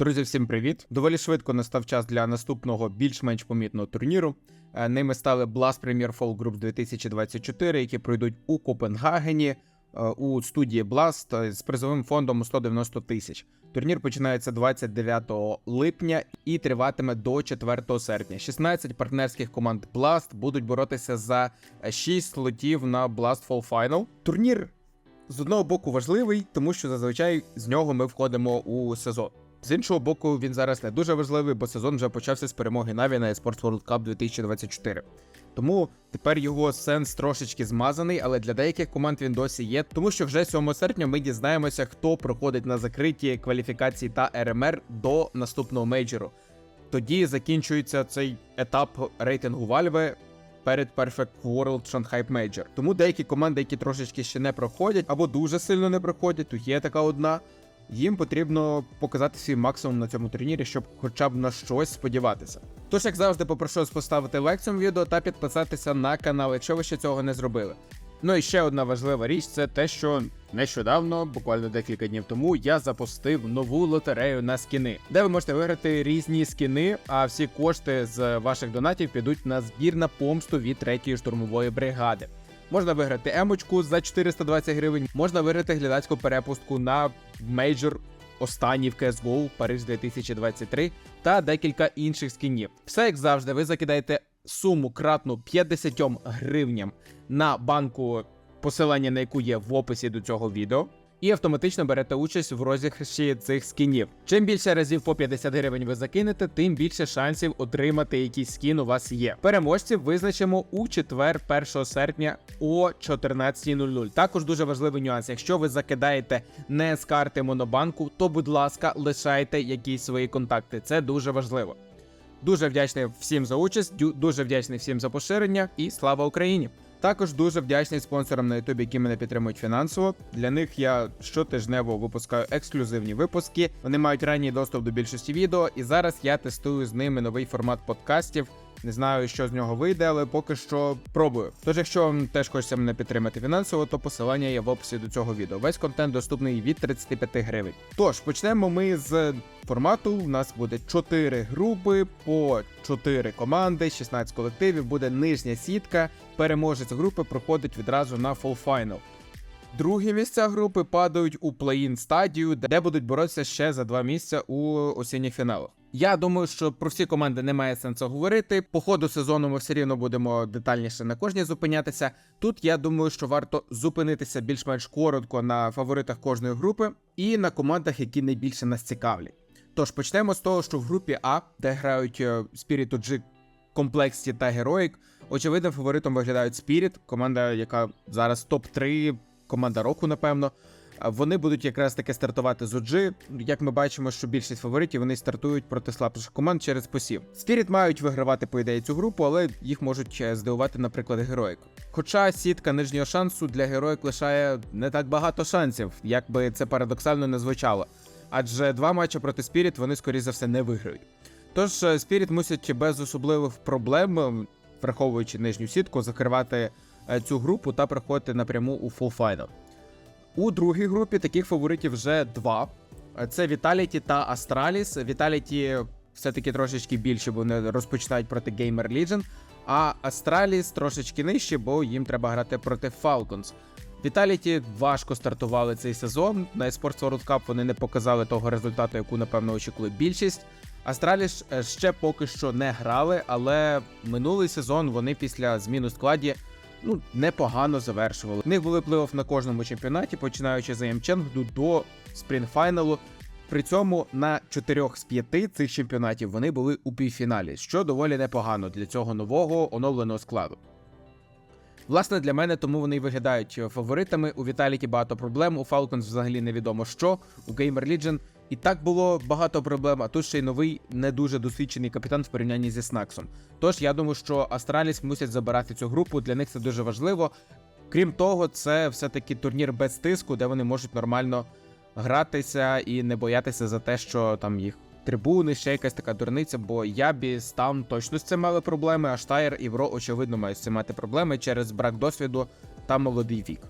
Друзі, всім привіт! Доволі швидко настав час для наступного більш-менш помітного турніру. Е, Ними стали Blast Premier Fall Groups 2024, які пройдуть у Копенгагені е, у студії Blast е, з призовим фондом у 190 тисяч. Турнір починається 29 липня і триватиме до 4 серпня. 16 партнерських команд Blast будуть боротися за 6 слотів на Blast Fall Final. Турнір з одного боку важливий, тому що зазвичай з нього ми входимо у сезон. З іншого боку, він зараз не дуже важливий, бо сезон вже почався з перемоги Наві на eSports World Cup 2024. Тому тепер його сенс трошечки змазаний, але для деяких команд він досі є, тому що вже 7 серпня ми дізнаємося, хто проходить на закриті кваліфікації та РМР до наступного мейджору. Тоді закінчується цей етап рейтингу Valve перед Perfect World Shanghai Major. Тому деякі команди, які трошечки ще не проходять або дуже сильно не проходять, тут є така одна. Їм потрібно показати свій максимум на цьому турнірі, щоб хоча б на щось сподіватися. Тож, як завжди, попрошу вас поставити лайк цьому відео та підписатися на канал, якщо ви ще цього не зробили. Ну і ще одна важлива річ це те, що нещодавно, буквально декілька днів тому, я запустив нову лотерею на скіни, де ви можете виграти різні скіни, а всі кошти з ваших донатів підуть на збір на помсту від третьої штурмової бригади. Можна виграти емочку за 420 гривень, можна виграти глядацьку перепустку на мейджор останній в CSGO Париж 2023 та декілька інших скінів. Все як завжди, ви закидаєте суму кратну 50 гривням на банку, посилання на яку є в описі до цього відео. І автоматично берете участь в розіграші цих скінів. Чим більше разів по 50 гривень ви закинете, тим більше шансів отримати якийсь скін у вас є. Переможців визначимо у четвер, 1 серпня о 14.00. Також дуже важливий нюанс. Якщо ви закидаєте не з карти Монобанку, то будь ласка, лишайте якісь свої контакти. Це дуже важливо. Дуже вдячний всім за участь, дуже вдячний всім за поширення і слава Україні! Також дуже вдячний спонсорам на Ютубі, які мене підтримують фінансово. Для них я щотижнево випускаю ексклюзивні випуски. Вони мають ранній доступ до більшості відео, і зараз я тестую з ними новий формат подкастів. Не знаю, що з нього вийде, але поки що пробую. Тож, якщо вам теж хочеться мене підтримати фінансово, то посилання є в описі до цього відео. Весь контент доступний від 35 гривень. Тож почнемо ми з формату. У нас буде 4 групи по 4 команди, 16 колективів. Буде нижня сітка. Переможець групи проходить відразу на Fall Final. Другі місця групи падають у плей-ін стадію, де будуть боротися ще за два місця у осінніх фіналах. Я думаю, що про всі команди немає сенсу говорити. По ходу сезону ми все рівно будемо детальніше на кожній зупинятися. Тут я думаю, що варто зупинитися більш-менш коротко на фаворитах кожної групи і на командах, які найбільше нас цікавлять. Тож почнемо з того, що в групі А, де грають Spirit OG, Complexity та Heroic, очевидним фаворитом виглядають Spirit, команда, яка зараз топ-3, команда року, напевно. Вони будуть якраз таки стартувати з OG. Як ми бачимо, що більшість фаворитів вони стартують проти слабших команд через посів. Spirit мають вигравати, по ідеї, цю групу, але їх можуть е, здивувати, наприклад, Героїк. Хоча сітка нижнього шансу для Героїк лишає не так багато шансів, як би це парадоксально не звучало. Адже два матчі проти Spirit вони, скоріш за все, не виграють. Тож е, Spirit мусять без особливих проблем, е, враховуючи нижню сітку, закривати е, цю групу та приходити напряму у Final. У другій групі таких фаворитів вже два: це Vitality та Astralis. Vitality все-таки трошечки більше, бо вони розпочинають проти Gamer Legion, а Astralis трошечки нижче, бо їм треба грати проти Falcons. Vitality важко стартували цей сезон. На eSports World Cup вони не показали того результату, яку, напевно, очікує більшість. Астраліс е, ще поки що не грали, але минулий сезон вони після зміни складі ну, непогано завершували. У них були плей-офф на кожному чемпіонаті, починаючи з Ємченгду до спрінфайналу. При цьому на 4 з 5 цих чемпіонатів вони були у півфіналі, що доволі непогано для цього нового оновленого складу. Власне, для мене тому вони виглядають е, фаворитами. У Vitality багато проблем, у Falcons взагалі невідомо що, у Gamer Legion і так було багато проблем, а тут ще й новий не дуже досвідчений капітан в порівнянні зі Снаксом. Тож я думаю, що Астраліс мусять забирати цю групу, для них це дуже важливо. Крім того, це все-таки турнір без тиску, де вони можуть нормально гратися і не боятися за те, що там їх трибуни, ще якась така дурниця, бо Ябі, Стам точно з цим мали проблеми, а Штайр і Вро, очевидно, мають з цим мати проблеми через брак досвіду та молодий вік.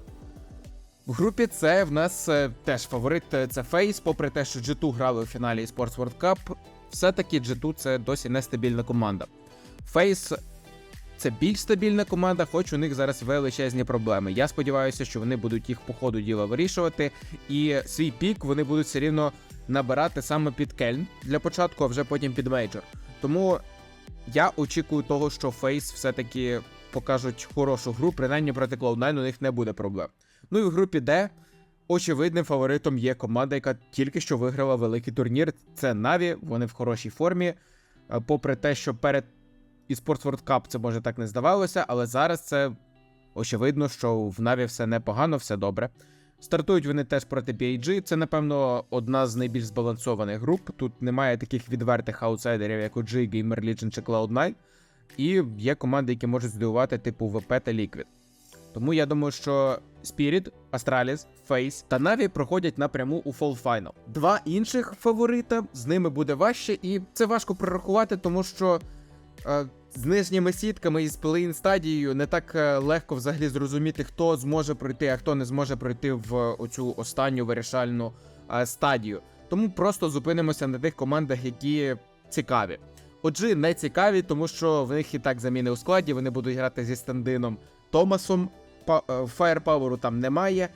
В групі С в нас е, теж фаворит е, це Фейс, попри те, що G2 грали у фіналі Sports World Cup, все-таки G2 це досі нестабільна команда. Фейс це більш стабільна команда, хоч у них зараз величезні проблеми. Я сподіваюся, що вони будуть їх по ходу діла вирішувати, і свій пік вони будуть все рівно набирати саме під Кельн для початку, а вже потім під мейджор. Тому я очікую того, що Фейс все-таки покажуть хорошу гру, принаймні проти Cloud9 у них не буде проблем. Ну і в групі Д очевидним фаворитом є команда, яка тільки що виграла великий турнір. Це Наві, вони в хорошій формі. Е, Попри те, що перед eSports World Cup це може так не здавалося, але зараз це очевидно, що в Наві все непогано, все добре. Стартують вони теж проти BAG. Це, напевно, одна з найбільш збалансованих груп. Тут немає таких відвертих аутсайдерів, як OG, Gamer Legion чи Cloud9. І є команди, які можуть здивувати, типу ВП та Liquid. Тому я думаю, що Spirit, Astralis, Face та Na'Vi проходять напряму у Fall Final. Два інших фаворита з ними буде важче, і це важко прорахувати, тому що е, з нижніми сітками і з плей стадією не так е, легко взагалі зрозуміти, хто зможе пройти, а хто не зможе пройти в оцю останню вирішальну е, стадію. Тому просто зупинимося на тих командах, які цікаві. Отже, не цікаві, тому що в них і так заміни у складі. Вони будуть грати зі стендином Томасом. Фаєрпаверу там немає.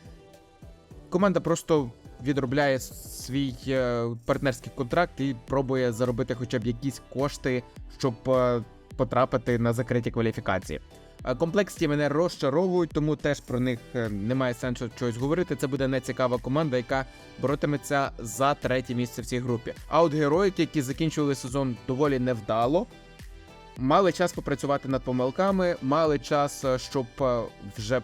Команда просто відробляє свій е, партнерський контракт і пробує заробити хоча б якісь кошти, щоб е, потрапити на закриті кваліфікації. Е, Комплексті мене розчаровують, тому теж про них е, немає сенсу чогось говорити. Це буде нецікава команда, яка боротиметься за третє місце в цій групі. А от героїки, які закінчували сезон доволі невдало, мали час попрацювати над помилками, мали час, е, щоб е, вже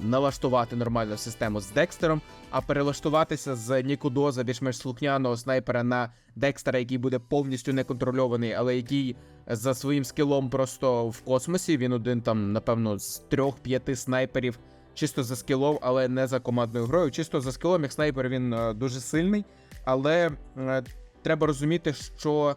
налаштувати нормальну систему з Декстером, а перелаштуватися з Нікудоза більш-менш слухняного снайпера на Декстера, який буде повністю неконтрольований, але який за своїм скілом просто в космосі. Він один там, напевно, з трьох-п'яти снайперів. Чисто за скілом, але не за командною грою. Чисто за скілом, як снайпер він е, дуже сильний. Але треба розуміти, що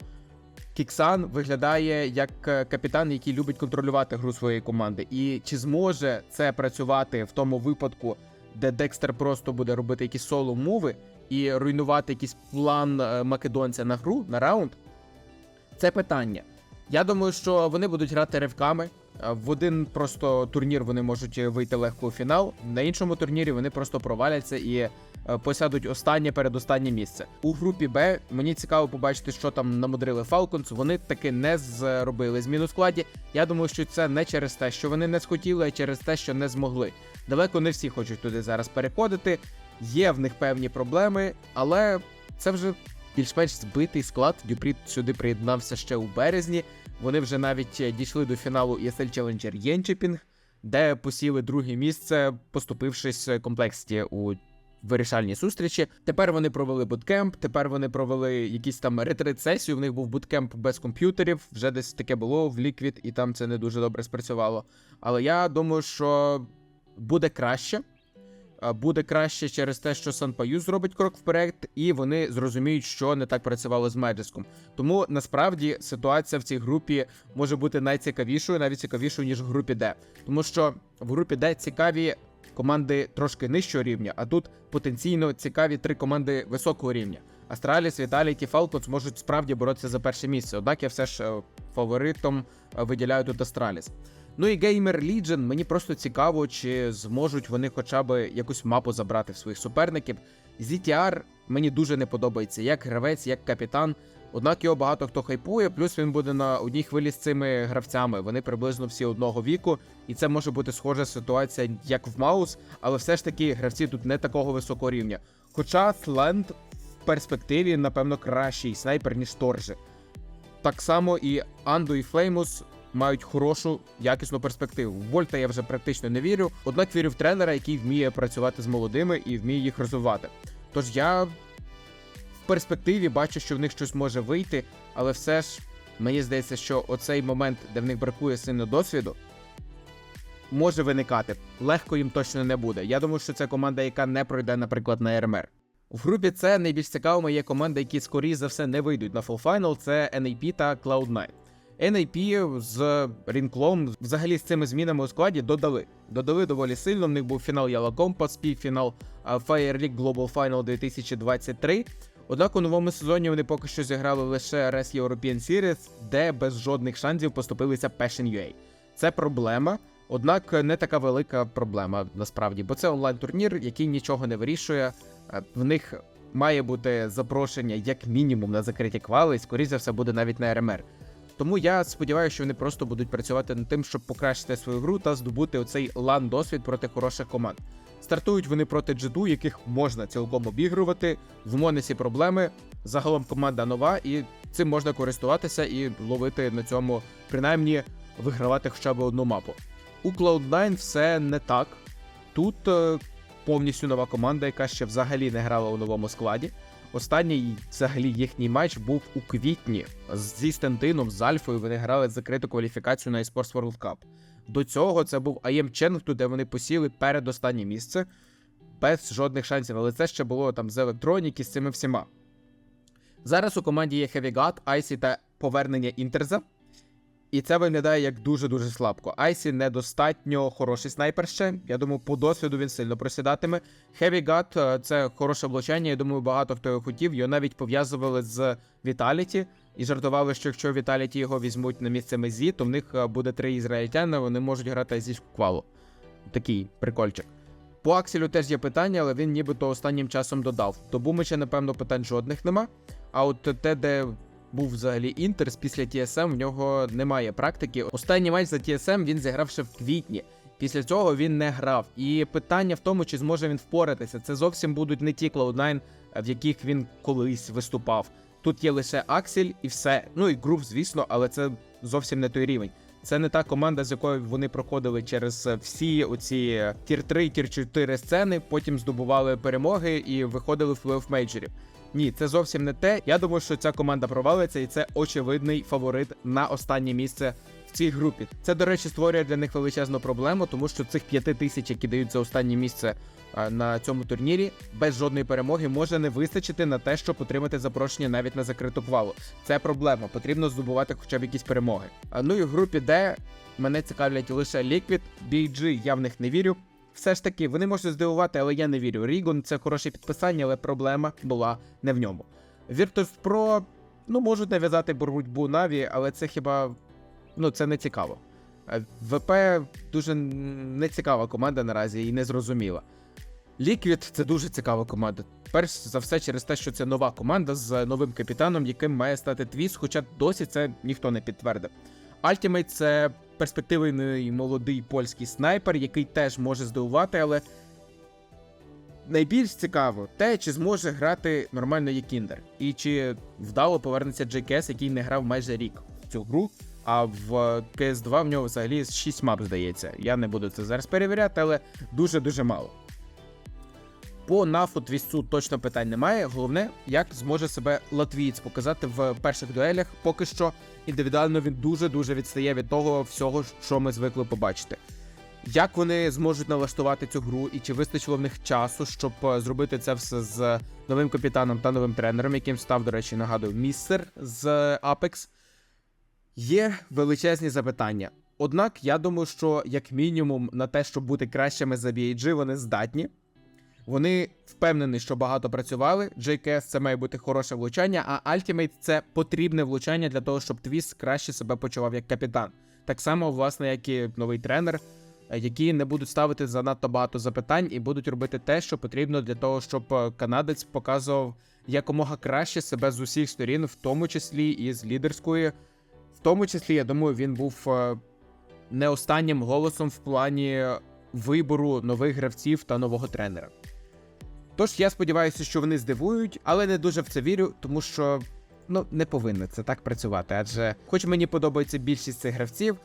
Кіксан виглядає як е, капітан, який любить контролювати гру своєї команди. І чи зможе це працювати в тому випадку, де Декстер просто буде робити якісь соло муви і руйнувати якийсь план е, македонця на гру на раунд? Це питання. Я думаю, що вони будуть грати ривками. Е, В один просто турнір вони можуть вийти легко у фінал. На іншому турнірі вони просто проваляться і е, посядуть останнє передостаннє місце. У групі Б мені цікаво побачити, що там намудрили Falcons. Вони таки не зробили зміну складі. Я думаю, що це не через те, що вони не схотіли, а через те, що не змогли. Далеко не всі хочуть туди зараз переходити. Є в них певні проблеми, але це вже більш-менш збитий склад. Дюпрі сюди приєднався ще у березні. Вони вже навіть е, дійшли до фіналу ESL Challenger Єнчепінг, де посіли друге місце, поступившись комплексті у вирішальній зустрічі. Тепер вони провели буткемп, тепер вони провели якісь там ретрит-сесію. В них був буткемп без комп'ютерів. Вже десь таке було в Liquid, і там це не дуже добре спрацювало. Але я думаю, що буде краще. Буде краще через те, що Санпаю зробить крок вперед, і вони зрозуміють, що не так працювало з Меджеском. Тому насправді ситуація в цій групі може бути найцікавішою, навіть цікавішою, ніж в групі Д. Тому що в групі Д цікаві команди трошки нижчого рівня, а тут потенційно цікаві три команди високого рівня. Астраліс, Віталіті, Falcons можуть справді боротися за перше місце. Однак я все ж е, фаворитом е, виділяю тут Астраліс. Ну і Gamer Legion, мені просто цікаво, чи зможуть вони хоча б якусь мапу забрати в своїх суперників. ZTR мені дуже не подобається, як гравець, як капітан. Однак його багато хто хайпує, плюс він буде на одній хвилі з цими гравцями. Вони приблизно всі одного віку, і це може бути схожа ситуація, як в Маус, але все ж таки гравці тут не такого високого рівня. Хоча Сленд перспективі, напевно, кращий снайпер, ніж Торжи. Так само і Анду і Флеймус мають хорошу, якісну перспективу. В Вольта я вже практично не вірю, однак вірю в тренера, який вміє працювати з молодими і вміє їх розвивати. Тож я в перспективі бачу, що в них щось може вийти, але все ж мені здається, що оцей момент, де в них бракує сильно досвіду, може виникати. Легко їм точно не буде. Я думаю, що це команда, яка не пройде, наприклад, на РМР. В групі С найбільш цікавими є команди, які скоріше за все не вийдуть на Full Final, це NAP та Cloud9. NIP з Рінклом взагалі з цими змінами у складі додали. Додали доволі сильно. В них був фінал Yellow Compass, півфінал Fire League Global Final 2023. Однак у новому сезоні вони поки що зіграли лише Rest European Series, де без жодних шансів поступилися Passion UA. Це проблема, однак не така велика проблема насправді, бо це онлайн-турнір, який нічого не вирішує. Е, В них має бути запрошення як мінімум на закриті квали, і скоріше за все буде навіть на РМР. Тому я сподіваюся, що вони просто будуть працювати над тим, щоб покращити свою гру та здобути оцей лан досвід проти хороших команд. Стартують вони проти G2, яких можна цілком обігрувати. В Монесі проблеми. Загалом команда нова, і цим можна користуватися і ловити на цьому, принаймні вигравати хоча б одну мапу. У Cloud9 все не так. Тут е, повністю нова команда, яка ще взагалі не грала у новому складі. Останній взагалі їхній матч був у квітні зі Стентином, з Альфою. Вони грали закриту кваліфікацію на eSports World Cup. До цього це був IM Chengdu, де вони посіли передостаннє місце без жодних шансів, але це ще було там з електроніки з цими всіма. Зараз у команді є God, Айсі та повернення Інтерза. І це виглядає як дуже-дуже слабко. Айсі недостатньо хороший снайпер ще. Я думаю, по досвіду він сильно просідатиме. Heavy God е, це хороше влучання. Я думаю, багато хто його хотів. Його навіть пов'язували з Віталіті і жартували, що якщо Віталіті його візьмуть на місце Мезі, то в них е, буде три ізраїльтяни, вони можуть грати азійську квалу. Такий прикольчик. По Акселю теж є питання, але він нібито останнім часом додав. До Бумича, напевно, питань жодних нема. А от те, де був взагалі Інтерс після TSM, в нього немає практики. Останній матч за TSM він зіграв ще в квітні. Після цього він не грав. І питання в тому, чи зможе він впоратися. Це зовсім будуть не ті Cloud9, в яких він колись виступав. Тут є лише Аксель і все. Ну і груп, звісно, але це зовсім не той рівень. Це не та команда, з якою вони проходили через всі оці тір 3 тір 4 сцени, потім здобували перемоги і виходили в плей-офф мейджорів. Ні, це зовсім не те. Я думаю, що ця команда провалиться, і це очевидний фаворит на останнє місце цій групі. Це, до речі, створює для них величезну проблему, тому що цих п'яти тисяч, які дають за останнє місце на цьому турнірі, без жодної перемоги може не вистачити на те, щоб отримати запрошення навіть на закриту квалу. Це проблема. Потрібно здобувати хоча б якісь перемоги. Ну і в групі Д мене цікавлять лише Liquid, BG, я в них не вірю. Все ж таки, вони можуть здивувати, але я не вірю. Рігон це хороше підписання, але проблема була не в ньому. Virtus Pro, ну, можуть нав'язати боротьбу Наві, але це хіба ну, це не цікаво. Е, ВП дуже нецікава команда наразі і незрозуміла. Liquid це дуже цікава команда. Перш за все, через те, що це нова команда з новим капітаном, яким має стати Твіс, хоча досі це ніхто не підтвердив. Ultimate – це перспективний молодий польський снайпер, який теж може здивувати, але найбільш цікаво те, чи зможе грати нормально Якіндер, і чи вдало повернеться JKS, який не грав майже рік в цю гру. А в CS2 в нього взагалі 6 мап, здається. Я не буду це зараз перевіряти, але дуже-дуже мало. По нафу твісту точно питань немає. Головне, як зможе себе латвієць показати в перших дуелях. Поки що індивідуально він дуже-дуже відстає від того всього, що ми звикли побачити. Як вони зможуть налаштувати цю гру, і чи вистачило в них часу, щоб е, зробити це все з новим капітаном та новим тренером, яким став, до речі, нагадую, містер з Apex, є величезні запитання. Однак я думаю, що як мінімум на те, щоб бути кращими за BAG, вони здатні. Вони впевнені, що багато працювали. JKS це має бути хороше влучання, а Ultimate це потрібне влучання для того, щоб Твіс краще себе почував як капітан. Так само, власне, як і новий тренер, е, які не будуть ставити занадто багато запитань і будуть робити те, що потрібно для того, щоб е, канадець показував якомога краще себе з усіх сторін, в тому числі і з лідерської. В тому числі, я думаю, він був е, не останнім голосом в плані вибору нових гравців та нового тренера. Тож я сподіваюся, що вони здивують, але не дуже в це вірю, тому що ну не повинно це так працювати. Адже, хоч мені подобається більшість цих гравців,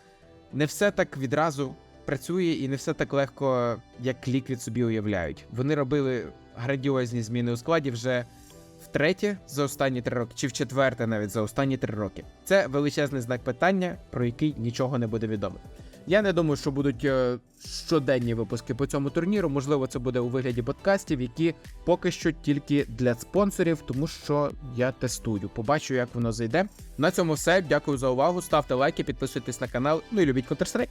не все так відразу працює і не все так легко, як Ліквід собі уявляють. Вони робили грандіозні зміни у складі вже втретє за останні три роки, чи в четверте навіть за останні три роки. Це величезний знак питання, про який нічого не буде відомо. Я не думаю, що будуть е, щоденні випуски по цьому турніру. Можливо, це буде у вигляді подкастів, які поки що тільки для спонсорів, тому що я тестую. Побачу, як воно зайде. На цьому все. Дякую за увагу. Ставте лайки, підписуйтесь на канал. Ну і любіть Counter-Strike.